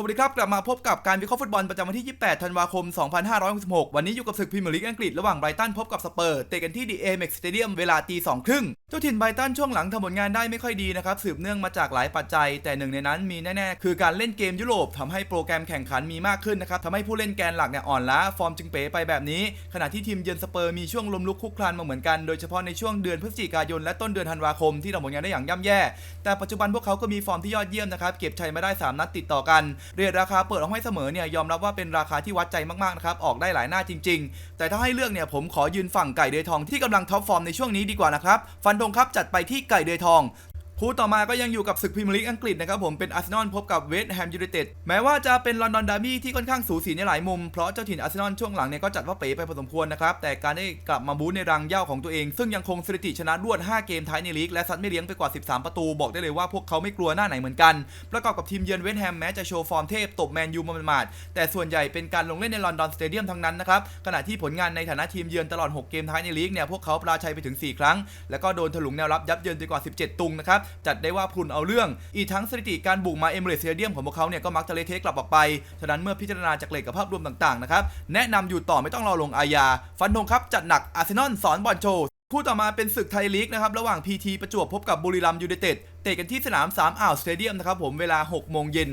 สวัสดีครับ กลับมาพบกับการวิเคราะห์ฟุตบอลประจำวันที่ 28 ธันวาคม 2566 วันนี้อยู่กับศึกพรีเมียร์ลีกอังกฤษระหว่างไบรตันพบกับสเปอร์เตะกันที่ดีเอเม็กสเตเดียมเวลาตีสองครึ่งเจ้าถิ่นไบรตันช่วงหลังทำผลงานได้ไม่ค่อยดีนะครับ สืบเนื่องมาจากหลายปัจจัย แต่หนึ่งในนั้นมีแน่ ๆ คือการเล่นเกมยุโรปทำให้โปรแกรมแข่งขันมีมากขึ้นนะครับทำให้ผู้เล่นแกนหลักเนี่ยอ่อนล้าฟอร์มจึงเป๋ไปแบบนี้ ขณะที่ทีมเยือนสเปอร์มีช่วงลมลุกคุกคลานมาเหมือนกันโดยเฉพาะในช่วงเดือนพฤศจิกายนและต้นเดือนธันวาคมที่ทำผลงานได้อย่างย่ำแย่ แต่ปัจจุบันพวกเขาก็มีฟอร์มที่ยอดเยี่ยมนะครับเก็บชัยมาได้ 3 นัดติดต่อกันเรียนราคาเปิดออกให้เสมอเนี่ยยอมรับว่าเป็นราคาที่วัดใจมากๆนะครับออกได้หลายหน้าจริง ๆ แต่ถ้าให้เลือกเนี่ยผมขอยืนฝั่งไก่เดยทองที่กำลังท็อปฟอร์มในช่วงนี้ดีกว่านะครับฟันธงครับจัดไปที่ไก่เดยทอง คู่ต่อมาก็ยังอยู่กับศึกพรีเมียร์ลีกอังกฤษนะครับผมเป็นอาร์เซนอลพบกับเวสต์แฮมยูไนเต็ดแม้ว่าจะเป็นลอนดอนดาร์บี้ที่ค่อนข้างสูสีในหลายมุม เพราะเจ้าถิ่นอาร์เซนอลช่วงหลังเนี่ยก็จัดว่าเป๋ไปพอสมควรนะครับแต่การได้กลับมาบู๊ในรังเย้าของตัวเอง ซึ่งยังคงสถิติชนะรวด 5 เกมท้ายในลีกและซัดไม่เลี้ยงไปกว่า 13 ประตูบอกได้เลยว่าพวกเขาไม่กลัวหน้าไหนเหมือนกัน ประกอบกับทีมเยือนเวสต์แฮมแม้จะโชว์ฟอร์มเทพตบแมนยูมาหมาดๆแต่ส่วนใหญ่เป็นการลงเล่นในลอนดอนสเตเดียมทั้งนั้นนะครับขณะที่ผลงานในฐานะทีมเยือนตลอด 6 เกมท้ายในลีกเนี่ยพวกเขาปราชัยไปถึง 4 ครั้ง แล้วก็โดนถลุงแนวรับยับเยินไปกว่า 17 ตุงนะครับจัดได้ว่าพุนเอาเรื่อง อีกทั้งสถิติการบุกมาเอเมเรตสเตเดียมของพวกเขาเนี่ยก็มักจะเละเทะกลับออกไป ฉะนั้นเมื่อพิจารณาจากเลขกับภาพรวมต่างๆนะครับแนะนำอยู่ต่อไม่ต้องรอลงอาญาฟันธงครับจัดหนักอาร์เซนอลสอนบอลโชว์คู่ต่อมาเป็นศึกไทยลีกนะครับระหว่างพีทีประจวบพบกับบุรีรัมยูไนเต็ดเตะกันที่สนาม3อ่าวสเตเดียมนะครับผมเวลา 6 โมงเย็น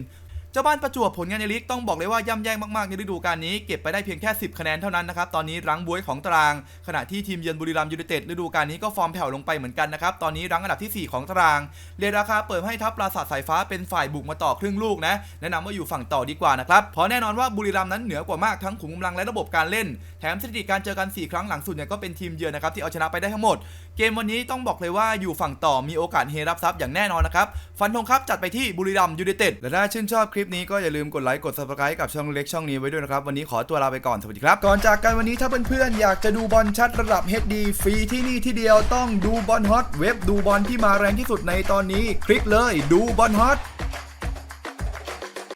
จ้าบ้านประจวบผลงานในลีกต้องบอกเลยว่าย่ำแย่มากๆในฤดูกาลนี้เก็บไปได้เพียงแค่ 10 คะแนนเท่านั้นนะครับตอนนี้รั้งบวยของตาราง ขณะที่ทีมเยือนบุรีรัมย์ยูไนเต็ดฤดูกาลนี้ก็ฟอร์มแผ่วลงไปเหมือนกันนะครับตอนนี้รั้งอันดับทีสี่4 ของตารางเรียราคาเปิดให้ทัพปราสาทสายฟ้าเป็นฝ่ายบุกมาต่อครึ่งลูกนะแนะนำว่าอยู่ฝั่งต่อดีกว่านะครับเพราะแน่นอนว่าบุรีรัมย์นั้นเหนือกว่ามากทั้งขุมกำลังและระบบการเล่น แถมสถิติการเจอกัน 4 ครั้งหลังสุดเนี่ยก็เป็นทีมเยือนนะครับที่เอาชนะไปได้ทั้งหมด เกมวันนี้ต้องบอกเลยว่าอยู่ฝั่งต่อมีโอกาสเฮรับทรัพย์อย่างแน่นอนนะครับฟันธงครับจัดไปที่บุรีรัมยูไนเต็ดและถ้าชื่นชอบคลิปนี้ก็อย่าลืมกดไลค์กดซับสไครต์กับช่องเล็กช่องนี้ไว้ด้วยนะครับ วันนี้ขอตัวลาไปก่อน สวัสดีครับ ก่อนจากกันวันนี้ถ้าเพื่อนๆอยากจะดูบอลชัดระดับ HD ฟรีที่นี่ที่เดียวต้องดูบอลฮอตเว็บดูบอลที่มาแรงที่สุดในตอนนี้ คลิกเลยดูบอลฮอต